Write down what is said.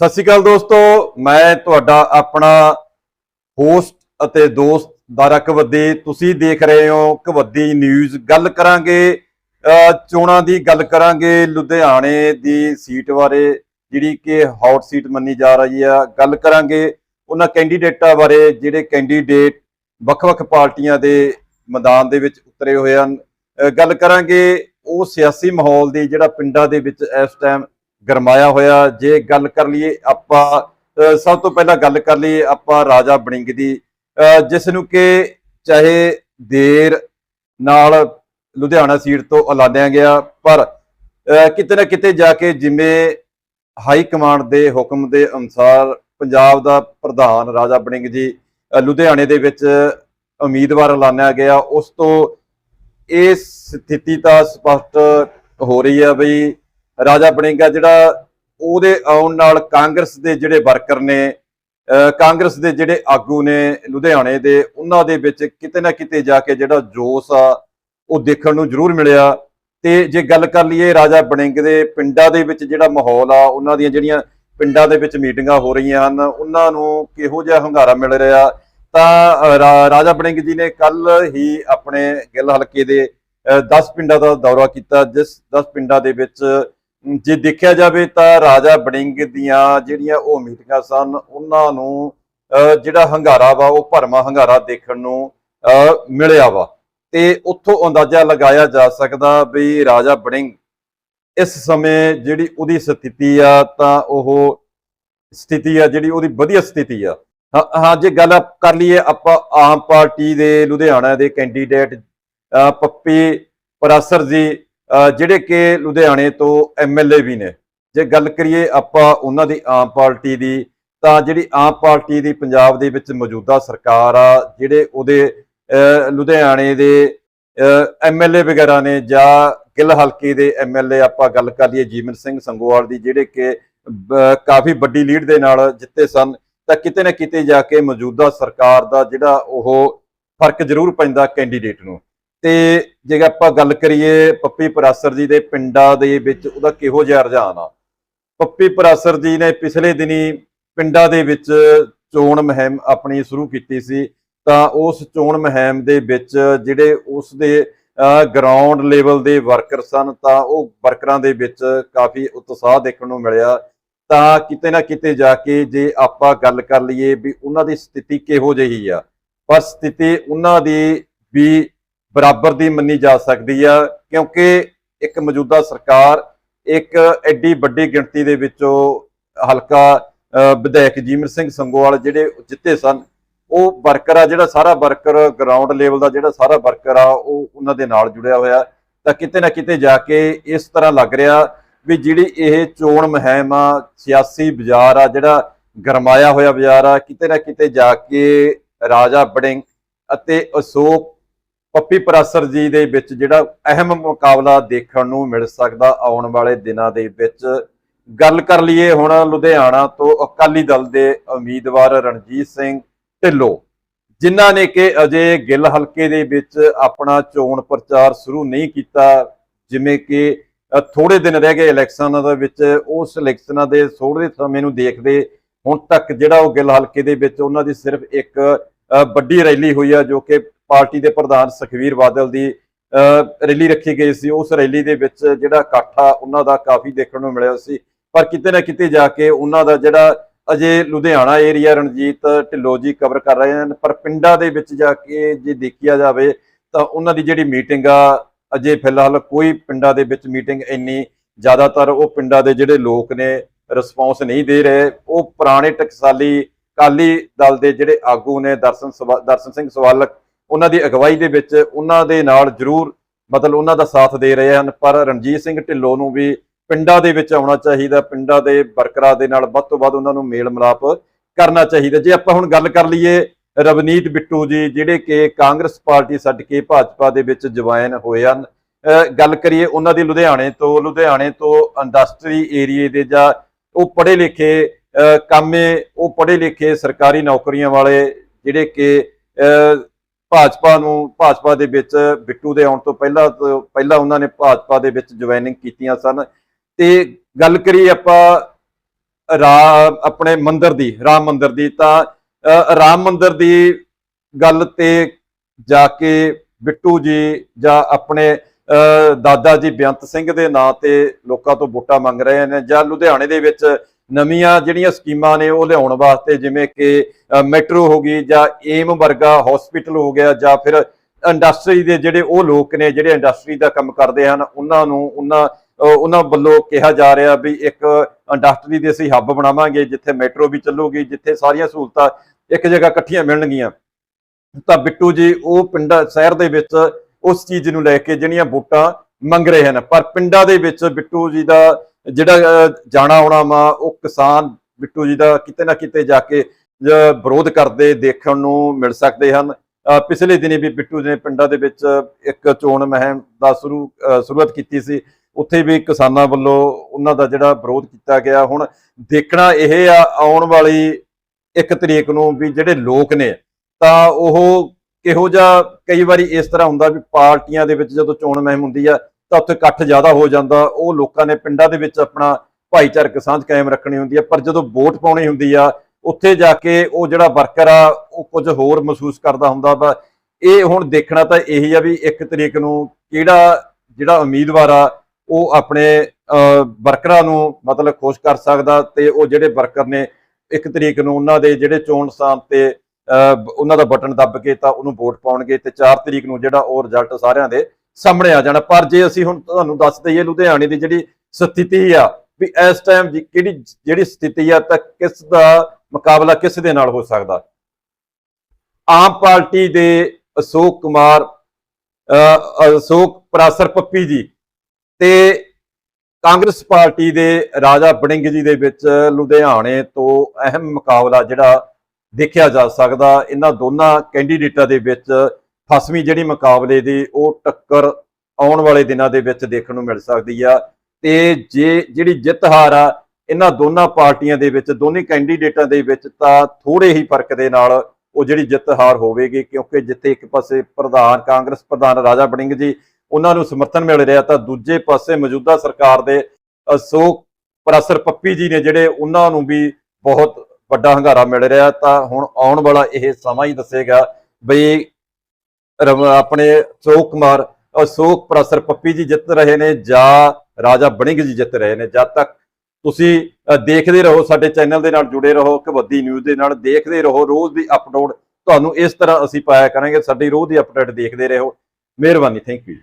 ਸਤਿ ਸ਼੍ਰੀ ਅਕਾਲ ਦੋਸਤੋ, ਮੈਂ ਤੁਹਾਡਾ ਆਪਣਾ ਹੋਸਟ ਅਤੇ ਦੋਸਤ ਦਾਰਾ ਕਵੱਦੀ ਤੁਸੀਂ ਦੇਖ ਰਹੇ ਹੋ ਕਵੱਦੀ ਨਿਊਜ਼ ਗੱਲ ਕਰਾਂਗੇ ਚੋਣਾਂ ਦੀ ਗੱਲ ਕਰਾਂਗੇ, ਲੁਧਿਆਣੇ ਦੀ ਸੀਟ ਬਾਰੇ, ਜਿਹੜੀ ਕਿ ਹੌਟ ਸੀਟ ਮੰਨੀ ਜਾ ਰਹੀ ਆ। ਗੱਲ ਕਰਾਂਗੇ ਉਹਨਾਂ ਕੈਂਡੀਡੇਟਾਂ ਬਾਰੇ, ਜਿਹੜੇ ਕੈਂਡੀਡੇਟ ਵੱਖ-ਵੱਖ ਪਾਰਟੀਆਂ ਦੇ ਮੈਦਾਨ ਦੇ ਵਿੱਚ ਉਤਰੇ ਹੋਏ ਹਨ। ਗੱਲ ਕਰਾਂਗੇ ਉਹ ਸਿਆਸੀ ਮਾਹੌਲ ਦੀ, ਜਿਹੜਾ ਪਿੰਡਾਂ ਦੇ ਵਿੱਚ ਇਸ ਟਾਈਮ ਗਰਮਾਇਆ ਹੋਇਆ। ਜੇ ਗੱਲ ਕਰ ਲਈਏ ਆਪਾਂ ਸਭ ਤੋਂ ਪਹਿਲਾਂ ਗੱਲ ਕਰ ਲਈਏ ਆਪਾਂ ਰਾਜਾ ਬੜਿੰਗ ਦੀ। ਜਿਸ ਨੂੰ ਕਿ ਚਾਹੇ ਦੇਰ ਨਾਲ ਲੁਧਿਆਣਾ ਸੀਟ ਤੋਂ ਐਲਾਨਿਆ ਗਿਆ, ਪਰ ਕਿਤੇ ਨਾ ਕਿਤੇ ਜਾ ਕੇ ਜਿਵੇਂ ਹਾਈ ਕਮਾਂਡ ਦੇ ਹੁਕਮ ਦੇ ਅਨੁਸਾਰ ਪੰਜਾਬ ਦਾ ਪ੍ਰਧਾਨ ਰਾਜਾ ਬੜਿੰਗ ਜੀ ਲੁਧਿਆਣੇ ਦੇ ਵਿੱਚ ਉਮੀਦਵਾਰ ਐਲਾਨਿਆ ਗਿਆ। ਉਸ ਤੋਂ ਇਹ ਸਥਿਤੀ ਤਾਂ ਸਪਸ਼ਟ ਹੋ ਰਹੀ ਹੈ ਬਈ ਰਾਜਾ ਬਣੇਗਾ ਜਿਹੜਾ ਉਹਦੇ ਆਉਣ ਨਾਲ ਕਾਂਗਰਸ ਦੇ ਜਿਹੜੇ ਵਰਕਰ ਨੇ, ਅਹ ਕਾਂਗਰਸ ਦੇ ਜਿਹੜੇ ਆਗੂ ਨੇ ਲੁਧਿਆਣੇ ਦੇ, ਉਹਨਾਂ ਦੇ ਵਿੱਚ ਕਿਤੇ ਨਾ ਕਿਤੇ ਜਾ ਕੇ ਜਿਹੜਾ ਜੋਸ਼ ਆ, ਉਹ ਦੇਖਣ ਨੂੰ ਜ਼ਰੂਰ ਮਿਲਿਆ। ਤੇ ਜੇ ਗੱਲ ਕਰ ਲਈਏ ਰਾਜਾ ਬਣਿੰਗ ਦੇ ਪਿੰਡਾਂ ਦੇ ਵਿੱਚ ਜਿਹੜਾ ਮਾਹੌਲ ਆ, ਉਹਨਾਂ ਦੀਆਂ ਜਿਹੜੀਆਂ ਪਿੰਡਾਂ ਦੇ ਵਿੱਚ ਮੀਟਿੰਗਾਂ ਹੋ ਰਹੀਆਂ ਹਨ, ਉਹਨਾਂ ਨੂੰ ਕਿਹੋ ਜਿਹਾ ਹੰਗਾਰਾ ਮਿਲ ਰਿਹਾ? ਤਾਂ ਰਾਜਾ ਬਣਿੰਗ ਜੀ ਨੇ ਕੱਲ ਹੀ ਆਪਣੇ ਗਿੱਲ ਹਲਕੇ ਦੇ 10 ਪਿੰਡਾਂ ਦਾ ਦੌਰਾ ਕੀਤਾ, ਜਿਸ 10 ਪਿੰਡਾਂ ਦੇ ਵਿੱਚ ਜੇ ਦੇਖਿਆ ਜਾਵੇ ਤਾਂ ਰਾਜਾ ਬੜਿੰਗ ਦੀਆਂ ਜਿਹੜੀਆਂ ਉਹ ਮੀਟਿੰਗਾਂ ਸਨ ਉਹਨਾਂ ਨੂੰ ਅਹ, ਜਿਹੜਾ ਹੰਗਾਰਾ ਵਾ ਉਹ ਭਰਮਾ ਹੰਗਾਰਾ ਦੇਖਣ ਨੂੰ ਅਹ, ਮਿਲਿਆ ਵਾ। ਤੇ ਉੱਥੋਂ ਅੰਦਾਜ਼ਾ ਲਗਾਇਆ ਜਾ ਸਕਦਾ ਵੀ ਰਾਜਾ ਬੜਿੰਗ ਇਸ ਸਮੇਂ ਜਿਹੜੀ ਉਹਦੀ ਸਥਿਤੀ ਆ ਤਾਂ ਉਹ ਸਥਿਤੀ ਆ ਜਿਹੜੀ ਉਹਦੀ ਵਧੀਆ ਸਥਿਤੀ ਆ। ਹਾਂ- ਹਾਂ ਜੇ ਗੱਲ ਕਰ ਲਈਏ ਆਪਾਂ ਆਮ ਪਾਰਟੀ ਦੇ ਲੁਧਿਆਣਾ ਦੇ ਕੈਂਡੀਡੇਟ ਅਹ, ਪੱਪੀ ਪਰਾਸਰ ਜੀ ਜਿਹੜੇ ਕਿ ਲੁਧਿਆਣੇ ਤੋਂ ਐਮਐਲਏ ਵੀ ਨੇ। ਜੇ ਗੱਲ ਕਰੀਏ ਆਪਾਂ ਉਹਨਾਂ ਦੀ ਆਮ ਪਾਰਟੀ ਦੀ, ਤਾਂ ਜਿਹੜੀ ਆਮ ਪਾਰਟੀ ਦੀ ਪੰਜਾਬ ਦੇ ਵਿੱਚ ਮੌਜੂਦਾ ਸਰਕਾਰ ਆ, ਜਿਹੜੇ ਉਹਦੇ ਲੁਧਿਆਣੇ ਦੇ ਐਮਐਲਏ ਵਗੈਰਾ ਨੇ ਜਾਂ ਗਿੱਲ ਹਲਕੇ ਦੇ ਐਮਐਲਏ ਆਪਾਂ ਗੱਲ ਕਰ ਲਈਏ ਜੀਵਨ ਸਿੰਘ ਸੰਗੋਵਾਲ ਦੀ, ਜਿਹੜੇ ਕਿ ਕਾਫੀ ਵੱਡੀ ਲੀਡ ਦੇ ਨਾਲ ਜਿੱਤੇ ਸਨ, ਤਾਂ ਕਿਤੇ ਨਾ ਕਿਤੇ ਜਾ ਕੇ ਮੌਜੂਦਾ ਸਰਕਾਰ ਦਾ ਜਿਹੜਾ ਉਹ ਫ਼ਰਕ ਜ਼ਰੂਰ ਪੈਂਦਾ ਕੈਂਡੀਡੇਟ ਨੂੰ। ਤੇ ਜੇ ਆਪਾਂ ਗੱਲ ਕਰੀਏ ਪੱਪੀ ਪਰਾਸਰ ਜੀ ਦੇ ਪਿੰਡਾਂ ਦੇ ਵਿੱਚ ਉਹਦਾ ਕਿਹੋ ਜਿਹਾ ਰੁਝਾਨ ਆ? ਪੱਪੀ ਪਰਾਸਰ ਜੀ ਨੇ ਪਿਛਲੇ ਦਿਨੀ ਪਿੰਡਾਂ ਦੇ ਵਿੱਚ ਚੋਣ ਮੁਹਿੰਮ ਆਪਣੀ ਸ਼ੁਰੂ ਕੀਤੀ ਸੀ। ਤਾਂ ਉਸ ਚੋਣ ਮੁਹਿੰਮ ਦੇ ਵਿੱਚ ਜਿਹੜੇ ਉਸ ਦੇ ਗਰਾਊਂਡ ਲੈਵਲ ਦੇ ਵਰਕਰ ਸਨ, ਤਾਂ ਉਹ ਵਰਕਰਾਂ ਦੇ ਵਿੱਚ ਕਾਫੀ ਉਤਸ਼ਾਹ ਦੇਖਣ ਨੂੰ ਮਿਲਿਆ। ਤਾਂ ਕਿਤੇ ਨਾ ਕਿਤੇ ਜਾ ਕੇ ਜੇ ਆਪਾਂ ਗੱਲ ਕਰ ਲਈਏ ਵੀ ਉਹਨਾਂ ਦੀ ਸਥਿਤੀ ਕਿਹੋ ਜਿਹੀ ਆ? ਪਰ ਸਥਿਤੀ ਉਹਨਾਂ ਦੀ ਵੀ ਬਰਾਬਰ ਦੀ ਮੰਨੀ ਜਾ ਸਕਦੀ ਆ, ਕਿਉਂਕਿ ਇੱਕ ਮੌਜੂਦਾ ਸਰਕਾਰ ਇੱਕ ਐਡੀ ਵੱਡੀ ਗਿਣਤੀ ਦੇ ਵਿੱਚੋਂ ਹਲਕਾ ਵਿਧਾਇਕ ਜੀਮਰ ਸਿੰਘ ਸੰਗੋਵਾਲ ਜਿਹੜੇ ਜਿੱਤੇ ਸਨ, ਉਹ ਵਰਕਰ ਆ, ਜਿਹੜਾ ਸਾਰਾ ਵਰਕਰ ਗਰਾਊਂਡ ਲੈਵਲ ਦਾ ਜਿਹੜਾ ਸਾਰਾ ਵਰਕਰ ਆ, ਉਹ ਉਹਨਾਂ ਦੇ ਨਾਲ ਜੁੜਿਆ ਹੋਇਆ। ਤਾਂ ਕਿਤੇ ਨਾ ਕਿਤੇ ਜਾ ਕੇ ਇਸ ਤਰ੍ਹਾਂ ਲੱਗ ਰਿਹਾ ਵੀ ਜਿਹੜੀ ਇਹ ਚੋਣ ਮੁਹਿੰਮ ਆ, ਸਿਆਸੀ ਬਾਜ਼ਾਰ ਆ, ਜਿਹੜਾ ਗਰਮਾਇਆ ਹੋਇਆ ਬਾਜ਼ਾਰ ਆ, ਕਿਤੇ ਨਾ ਕਿਤੇ ਜਾ ਕੇ ਰਾਜਾ ਬੜਿੰਗ ਅਤੇ ਅਸ਼ੋਕ ਪੱਪੀ ਪਰਾਸਰ ਜੀ ਦੇ ਵਿੱਚ ਜਿਹੜਾ ਅਹਿਮ ਮੁਕਾਬਲਾ ਦੇਖਣ ਨੂੰ ਮਿਲ ਸਕਦਾ ਆਉਣ ਵਾਲੇ ਦਿਨਾਂ ਦੇ ਵਿੱਚ। ਗੱਲ ਕਰ ਲਈਏ ਹੁਣ ਲੁਧਿਆਣਾ ਤੋਂ ਅਕਾਲੀ ਦਲ ਦੇ ਉਮੀਦਵਾਰ ਰਣਜੀਤ ਸਿੰਘ ਢਿੱਲੋਂ ਜਿਨ੍ਹਾਂ ਨੇ ਕਿ ਅਜੇ ਗਿੱਲ ਹਲਕੇ ਦੇ ਵਿੱਚ ਆਪਣਾ ਚੋਣ ਪ੍ਰਚਾਰ ਸ਼ੁਰੂ ਨਹੀਂ ਕੀਤਾ ਜਿਵੇਂ ਕਿ ਅ, ਥੋੜੇ ਦਿਨ ਰਹਿ ਗਏ ਇਲੈਕਸ਼ਨਾਂ ਦੇ ਵਿੱਚ ਉਸ ਇਲੈਕਸ਼ਨਾਂ ਦੇ ਥੋੜੇ ਸਮੇਂ ਨੂੰ ਦੇਖਦੇ ਹੁਣ ਤੱਕ ਜਿਹੜਾ ਉਹ ਗਿੱਲ ਹਲਕੇ ਦੇ ਵਿੱਚ ਉਹਨਾਂ ਦੀ ਸਿਰਫ ਇੱਕ ਵੱਡੀ ਰੈਲੀ ਹੋਈ ਆ ਜੋ ਕਿ ਪਾਰਟੀ ਦੇ ਪ੍ਰਧਾਨ ਸੁਖਵੀਰ ਬਾਦਲ ਦੀ ਅ, ਰੈਲੀ ਰੱਖੀ ਗਈ ਸੀ। ਉਸ ਰੈਲੀ ਦੇ ਵਿੱਚ ਜਿਹੜਾ ਇਕੱਠ ਆ ਉਹਨਾਂ ਦਾ ਕਾਫੀ ਦੇਖਣ ਨੂੰ ਮਿਲਿਆ ਸੀ। ਪਰ ਕਿਤੇ ਨਾ ਕਿਤੇ ਜਾ ਕੇ ਉਹਨਾਂ ਦਾ ਜਿਹੜਾ ਅਜੇ ਲੁਧਿਆਣਾ ਏਰੀਆ ਰਣਜੀਤ ਢਿੱਲੋਂ ਜੀ ਕਵਰ ਕਰ ਰਹੇ ਹਨ। ਪਰ ਪਿੰਡਾਂ ਦੇ ਵਿੱਚ ਜਾ ਕੇ ਜੇ ਦੇਖਿਆ ਜਾਵੇ ਤਾਂ ਉਹਨਾਂ ਦੀ ਜਿਹੜੀ ਮੀਟਿੰਗ ਆ ਅਜੇ ਫਿਲਹਾਲ ਕੋਈ ਪਿੰਡਾਂ ਦੇ ਵਿੱਚ ਮੀਟਿੰਗ ਇੰਨੀ ਜ਼ਿਆਦਾਤਰ ਉਹ ਪਿੰਡਾਂ ਦੇ ਜਿਹੜੇ ਲੋਕ ਨੇ ਰਿਸਪੌਂਸ ਨਹੀਂ ਦੇ ਰਹੇ। ਉਹ ਪੁਰਾਣੇ ਟਕਸਾਲੀ ਕਾਲੀ ਦਲ ਦੇ ਜਿਹੜੇ ਆਗੂ ਨੇ ਦਰਸ਼ਨ ਸਵਾ- ਦਰਸ਼ਨ ਸਿੰਘ ਸਵਾਲਕ ਉਹਨਾਂ ਦੀ ਅਗਵਾਈ ਦੇ ਵਿੱਚ ਉਹਨਾਂ ਦੇ ਨਾਲ ਜ਼ਰੂਰ ਮਤਲਬ ਉਹਨਾਂ ਦਾ ਸਾਥ ਦੇ ਰਹੇ ਹਨ, ਪਰ ਰਣਜੀਤ ਸਿੰਘ ਢਿੱਲੋਂ ਨੂੰ ਵੀ ਪਿੰਡਾਂ ਦੇ ਵਿੱਚ ਆਉਣਾ ਚਾਹੀਦਾ, ਪਿੰਡਾਂ ਦੇ ਵਰਕਰਾਂ ਦੇ ਨਾਲ ਵੱਧ ਤੋਂ ਵੱਧ ਉਹਨਾਂ ਨੂੰ ਮੇਲ ਮਿਲਾਪ ਕਰਨਾ ਚਾਹੀਦਾ। ਜੇ ਆਪਾਂ ਹੁਣ ਗੱਲ ਕਰ ਲਈਏ ਰਵਨੀਤ ਬਿੱਟੂ ਜੀ, ਜਿਹੜੇ ਕਿ ਕਾਂਗਰਸ ਪਾਰਟੀ ਛੱਡ ਕੇ ਭਾਜਪਾ ਦੇ ਵਿੱਚ ਜੁਆਇਨ ਹੋਏ ਹਨ ਗੱਲ ਕਰੀਏ ਉਹਨਾਂ ਦੀ ਲੁਧਿਆਣੇ ਤੋਂ ਲੁਧਿਆਣੇ ਤੋਂ ਇੰਡਸਟਰੀ ਏਰੀਏ ਦੇ ਜਾਂ ਉਹ ਪੜ੍ਹੇ ਲਿਖੇ ਅਹ ਕਾਮੇ, ਉਹ ਪੜ੍ਹੇ ਲਿਖੇ ਸਰਕਾਰੀ ਨੌਕਰੀਆਂ ਵਾਲੇ ਜਿਹੜੇ ਕਿ ਭਾਜਪਾ ਨੂੰ ਭਾਜਪਾ ਦੇ ਵਿੱਚ ਬਿੱਟੂ ਦੇ ਆਉਣ ਤੋਂ ਪਹਿਲਾਂ ਪਹਿਲਾਂ ਉਹਨਾਂ ਨੇ ਭਾਜਪਾ ਦੇ ਵਿੱਚ ਜੁਆਇਨਿੰਗ ਕੀਤੀਆਂ ਸਨ। ਤੇ ਗੱਲ ਕਰੀਏ ਆਪਾਂ ਰਾ- ਆਪਣੇ ਮੰਦਿਰ ਦੀ ਰਾਮ ਮੰਦਿਰ ਦੀ ਤਾਂ ਰਾਮ ਮੰਦਿਰ ਦੀ ਗੱਲ ਤੇ ਜਾ ਕੇ ਬਿੱਟੂ ਜੀ ਜਾਂ ਆਪਣੇ ਅ, ਦਾਦਾ ਜੀ ਬੇਅੰਤ ਸਿੰਘ ਦੇ ਨਾਂ ਤੇ ਲੋਕਾਂ ਤੋਂ ਵੋਟਾਂ ਮੰਗ ਰਹੇ ਨੇ ਜਾਂ ਲੁਧਿਆਣੇ ਦੇ ਵਿੱਚ ਨਵੀਆਂ ਜਿਹੜੀਆਂ ਸਕੀਮਾਂ ਨੇ ਉਹ ਲਿਆਉਣ ਵਾਸਤੇ ਜਿਵੇਂ ਕਿ ਮੈਟਰੋ ਹੋ ਗਈ ਜਾਂ ਏਮ ਵਰਗਾ ਹਸਪੀਟਲ ਹੋ ਗਿਆ ਜਾਂ ਫਿਰ ਇੰਡਸਟਰੀ ਦੇ ਜਿਹੜੇ ਉਹ ਲੋਕ ਨੇ ਜਿਹੜੇ ਇੰਡਸਟਰੀ ਦਾ ਕੰਮ ਕਰਦੇ ਹਨ, ਉਹਨਾਂ ਨੂੰ, ਉਹਨਾਂ ਉਹਨਾਂ ਵੱਲੋਂ ਕਿਹਾ ਜਾ ਰਿਹਾ ਵੀ ਇੱਕ ਇੰਡਸਟਰੀ ਦੇ ਅਸੀਂ ਹੱਬ ਬਣਾਵਾਂਗੇ, ਜਿੱਥੇ ਮੈਟਰੋ ਵੀ ਚੱਲੂਗੀ, ਜਿੱਥੇ ਸਾਰੀਆਂ ਸਹੂਲਤਾਂ ਇੱਕ ਜਗ੍ਹਾ ਇਕੱਠੀਆਂ ਮਿਲਣਗੀਆਂ। ਤਾਂ ਬਿੱਟੂ ਜੀ, ਉਹ ਪਿੰਡਾਂ, ਸ਼ਹਿਰ ਦੇ ਵਿੱਚ ਉਸ ਚੀਜ਼ ਨੂੰ ਲੈ ਕੇ ਜਿਹੜੀਆਂ ਵੋਟਾਂ ਮੰਗ ਰਹੇ ਹਨ। ਪਰ ਪਿੰਡਾਂ ਦੇ ਵਿੱਚ ਬਿੱਟੂ ਜੀ ਦਾ ਜਿਹੜਾ ਜਾਣਾ ਆਉਣਾ ਵਾ, ਉਹ ਕਿਸਾਨ ਬਿੱਟੂ ਜੀ ਦਾ ਕਿਤੇ ਨਾ ਕਿਤੇ ਜਾ ਕੇ ਵਿਰੋਧ ਕਰਦੇ, ਦੇਖਣ ਨੂੰ ਮਿਲ ਸਕਦੇ ਹਨ। ਪਿਛਲੇ ਦਿਨੀ ਵੀ ਬਿੱਟੂ ਜੀ ਨੇ ਪਿੰਡਾਂ ਦੇ ਵਿੱਚ ਇੱਕ ਚੋਣ ਮੁਹਿੰਮ ਦਾ ਸ਼ੁਰੂ ਸ਼ੁਰੂਆਤ ਕੀਤੀ ਸੀ। ਉੱਥੇ ਵੀ ਕਿਸਾਨਾਂ ਵੱਲੋਂ ਉਹਨਾਂ ਦਾ ਜਿਹੜਾ ਵਿਰੋਧ ਕੀਤਾ ਗਿਆ। ਹੁਣ ਦੇਖਣਾ ਇਹ ਆ, ਆਉਣ ਵਾਲੀ ਇੱਕ ਤਰੀਕ ਨੂੰ ਵੀ ਜਿਹੜੇ ਲੋਕ ਨੇ, ਤਾਂ ਉਹ ਕਿਹੋ ਜਿਹਾ, ਕਈ ਵਾਰੀ ਇਸ ਤਰ੍ਹਾਂ ਹੁੰਦਾ ਵੀ ਪਾਰਟੀਆਂ ਦੇ ਵਿੱਚ ਜਦੋਂ ਚੋਣ ਮੁਹਿੰਮ ਹੁੰਦੀ ਆ ਤਾਂ ਉੱਥੇ ਇਕੱਠ ਜ਼ਿਆਦਾ ਹੋ ਜਾਂਦਾ ਉਹ ਲੋਕਾਂ ਨੇ ਪਿੰਡਾਂ ਦੇ ਵਿੱਚ ਆਪਣਾ ਭਾਈਚਾਰਕ ਸਾਂਝ ਕਾਇਮ ਰੱਖਣੀ ਹੁੰਦੀ ਹੈ ਪਰ ਜਦੋਂ ਵੋਟ ਪਾਉਣੀ ਹੁੰਦੀ ਆ ਉੱਥੇ ਜਾ ਕੇ ਉਹ ਜਿਹੜਾ ਵਰਕਰ ਆ ਉਹ ਕੁਝ ਹੋਰ ਮਹਿਸੂਸ ਕਰਦਾ ਹੁੰਦਾ ਵਾ। ਇਹ ਹੁਣ ਦੇਖਣਾ ਤਾਂ ਇਹੀ ਆ ਵੀ ਇੱਕ ਤਰੀਕ ਨੂੰ ਕਿਹੜਾ ਜਿਹੜਾ ਉਮੀਦਵਾਰ ਆ ਉਹ ਆਪਣੇ ਅਹ, ਵਰਕਰਾਂ ਨੂੰ ਮਤਲਬ ਖੁਸ਼ ਕਰ ਸਕਦਾ ਤੇ ਉਹ ਜਿਹੜੇ ਵਰਕਰ ਨੇ ਇੱਕ ਤਰੀਕ ਨੂੰ ਉਹਨਾਂ ਦੇ ਜਿਹੜੇ ਚੋਣ ਸਥਾਨ ਤੇ ਅਹ, ਉਹਨਾਂ ਦਾ ਬਟਨ ਦੱਬ ਕੇ ਤਾਂ ਉਹਨੂੰ ਵੋਟ ਪਾਉਣਗੇ ਤੇ 4 ਤਰੀਕ ਨੂੰ ਜਿਹੜਾ ਉਹ ਰਿਜ਼ਲਟ ਸਾਰਿਆਂ ਦੇ ਸਾਹਮਣੇ ਆ ਜਾਣਾ। ਪਰ ਜੇ ਅਸੀਂ ਹੁਣ ਤੁਹਾਨੂੰ ਦੱਸ ਦਈਏ ਲੁਧਿਆਣੇ ਦੀ ਜਿਹੜੀ ਸਥਿਤੀ ਆ ਵੀ ਇਸ ਟਾਈਮ ਦੀ ਕਿਹੜੀ ਜਿਹੜੀ ਸਥਿਤੀ ਆ ਤਾਂ ਕਿਸ ਦਾ ਮੁਕਾਬਲਾ ਕਿਸ ਦੇ ਨਾਲ ਹੋ ਸਕਦਾ? ਆਮ ਪਾਰਟੀ ਦੇ ਅਸ਼ੋਕ ਕੁਮਾਰ ਅਹ, ਅਸ਼ੋਕ ਪਰਾਸਰ ਪੱਪੀ ਜੀ ਤੇ ਕਾਂਗਰਸ ਪਾਰਟੀ ਦੇ ਰਾਜਾ ਬੜਿੰਗ ਜੀ ਦੇ ਵਿੱਚ ਲੁਧਿਆਣੇ ਤੋਂ ਅਹਿਮ ਮੁਕਾਬਲਾ ਜਿਹੜਾ ਦੇਖਿਆ ਜਾ ਸਕਦਾ। ਇਹਨਾਂ ਦੋਨਾਂ ਕੈਂਡੀਡੇਟਾਂ ਦੇ ਵਿੱਚ ਫਸਵੀਂ ਜਿਹੜੀ ਮੁਕਾਬਲੇ ਦੀ ਉਹ ਟੱਕਰ ਆਉਣ ਵਾਲੇ ਦਿਨਾਂ ਦੇ ਵਿੱਚ ਦੇਖਣ ਨੂੰ ਮਿਲ ਸਕਦੀ ਆ। ਤੇ ਜੇ ਜਿਹੜੀ ਜਿੱਤ ਹਾਰ ਆ, ਇਹਨਾਂ ਦੋਨਾਂ ਪਾਰਟੀਆਂ ਦੇ ਵਿੱਚ, ਦੋਨੇ ਕੈਂਡੀਡੇਟਾਂ ਦੇ ਵਿੱਚ ਤਾਂ ਥੋੜੇ ਹੀ ਫ਼ਰਕ ਦੇ ਨਾਲ ਉਹ ਜਿਹੜੀ ਜਿੱਤ ਹਾਰ ਹੋਵੇਗੀ, ਕਿਉਂਕਿ ਜਿੱਥੇ ਇੱਕ ਪਾਸੇ ਪ੍ਰਧਾਨ ਕਾਂਗਰਸ ਪ੍ਰਧਾਨ ਰਾਜਾ ਬੜਿੰਗ ਜੀ, ਉਹਨਾਂ ਨੂੰ ਸਮਰਥਨ ਮਿਲ ਰਿਹਾ, ਤਾਂ ਦੂਜੇ ਪਾਸੇ ਮੌਜੂਦਾ ਸਰਕਾਰ ਦੇ ਸੋ ਪ੍ਰਸਰ ਪੱਪੀ ਜੀ ਨੇ ਜਿਹੜੇ, ਉਹਨਾਂ ਨੂੰ ਵੀ ਬਹੁਤ ਵੱਡਾ ਹੰਗਾਰਾ ਮਿਲ ਰਿਹਾ। ਤਾਂ ਹੁਣ ਆਉਣ ਵਾਲਾ ਇਹ ਸਮਾਂ ਹੀ ਦੱਸੇਗਾ ਬਈ ਆਪਣੇ ਅਸ਼ੋਕ ਕੁਮਾਰ, ਅਸ਼ੋਕ ਪ੍ਰਸਰ ਪੱਪੀ ਜੀ ਜਿੱਤ ਰਹੇ ਨੇ, ਜਾਂ ਰਾਜਾ ਬਣਿੰਗ ਜੀ ਜਿੱਤ ਰਹੇ ਨੇ। ਜਦ ਤੱਕ ਤੁਸੀਂ ਦੇਖਦੇ ਰਹੋ, ਸਾਡੇ ਚੈਨਲ ਦੇ ਨਾਲ ਜੁੜੇ ਰਹੋ, ਕਬੱਡੀ ਨਿਊਜ਼ ਦੇ ਨਾਲ ਦੇਖਦੇ ਰਹੋ, ਰੋਜ਼ ਦੀ ਅਪਲੋਡ ਤੁਹਾਨੂੰ ਇਸ ਤਰ੍ਹਾਂ ਅਸੀਂ ਪਾਇਆ ਕਰਾਂਗੇ, ਸਾਡੀ ਰੋਜ਼ ਦੀ ਅਪਡੇਟ ਦੇਖਦੇ ਰਹੋ। ਮਿਹਰਬਾਨੀ ਥੈਂਕ ਯੂ